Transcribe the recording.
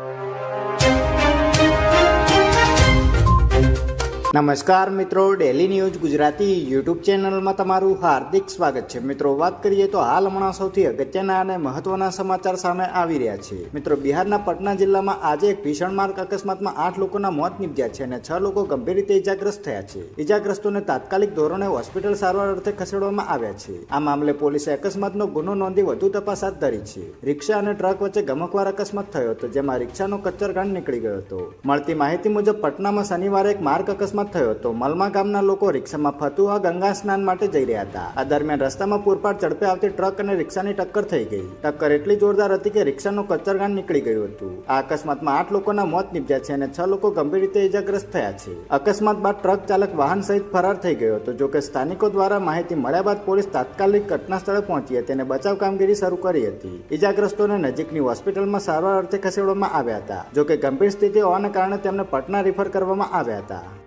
you. નમસ્કાર મિત્રો daily news Gujarati YouTube ચેનલમાં તમારું હાર્દિક સ્વાગત છે. મિત્રો, વાત કરીએ તો હાલ હમણાં સૌથી અગત્યના અને મહત્વના સમાચાર સામે આવી રહ્યા છે. મિત્રો, બિહારના પટના જિલ્લામાં આજે એક ભીષણ માર્ગ અકસ્માતમાં આઠ લોકોના મોત નીપજ્યા છે અને છ લોકો ગંભીર રીતે ઇજાગ્રસ્ત થયા છે. ઇજાગ્રસ્તોને તાત્કાલિક ધોરણે હોસ્પિટલ સારવાર અર્થે ખસેડવામાં આવ્યા છે. આ મામલે પોલીસે અકસ્માતનો ગુનો નોંધી વધુ તપાસ હાથ ધરી છે. રિક્ષા અને ટ્રક વચ્ચે ગમકવાર અકસ્માત થયો હતો, જેમાં રિક્ષાનો કચ્છરગાંઠ નીકળી ગયો હતો. મળતી માહિતી મુજબ, પટનામાં શનિવારે એક માર્ગ અકસ્માત થયો હતો. મલમા ગામના લોકો રિક્ષામાં ફતુઆ ગંગા સ્નાન માટે જઈ રહ્યા હતા. આ દરમિયાન રસ્તામાં પૂરપાટ ઝડપે આવતી ટ્રક અને રિક્ષાની ટક્કર થઈ ગઈ. ટક્કર એટલી જોરદાર હતી કે રિક્ષાનું કચ્છરગાન નીકળી ગયું હતું. આ અકસ્માતમાં આઠ લોકોના મોત નીપજ્યા છે અને છ લોકો ગંભીર રીતે ઇજાગ્રસ્ત થયા છે. અકસ્માત બાદ ટ્રક ચાલક વાહન સહિત ફરાર થઈ ગયો હતો, જોકે સ્થાનિકો દ્વારા માહિતી મળ્યા બાદ પોલીસ તાત્કાલિક ઘટના સ્થળે પહોંચી હતી અને બચાવ કામગીરી શરૂ કરી હતી. ઇજાગ્રસ્તોને નજીકની હોસ્પિટલમાં સારવાર અર્થે ખસેડવામાં આવ્યા હતા, જોકે ગંભીર સ્થિતિ હોવાને કારણે તેમને પટના રિફર કરવામાં આવ્યા હતા.